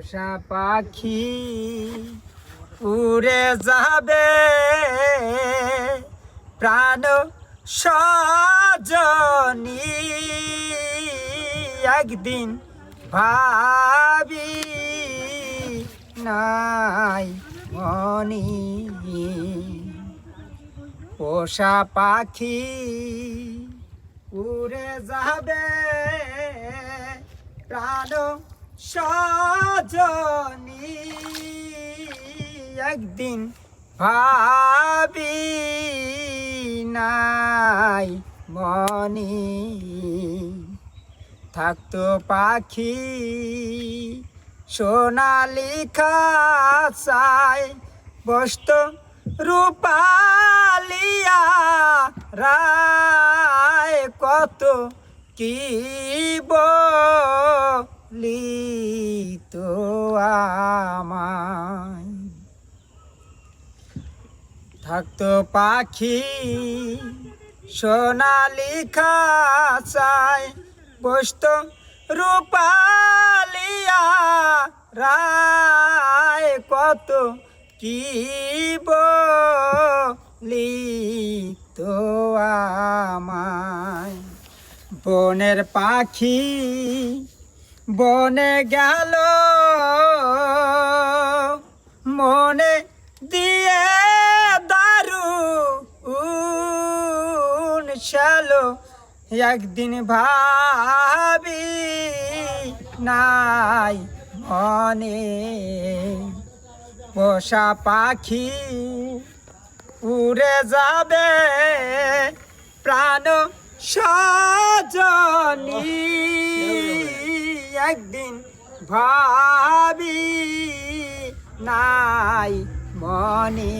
পোষা পাখি উড়ে যাবে। প্রাণ সজনী একদিন ভাবি নাই মনি। পোষা পাখি উড়ে যাবে। প্রাণ সজনী। একদিন ভাবি নাই মনি। থাকতো পাখি সোনালি খাসায় বসত রূপালিয়া রায়। কত কি তো আমায়। থাকতো পাখি সোনালি খাসায় বসত রূপালিয়া রায় কত কি বলি তো আমায়। বনের পাখি বনে গেল, মনে দিয়ে দারু শালো একদিন ভাবি, নাই মনে, পোষা পাখি উড়ে যাবে, প্রাণ সজনী। একদিন ভাবি নাই মনে।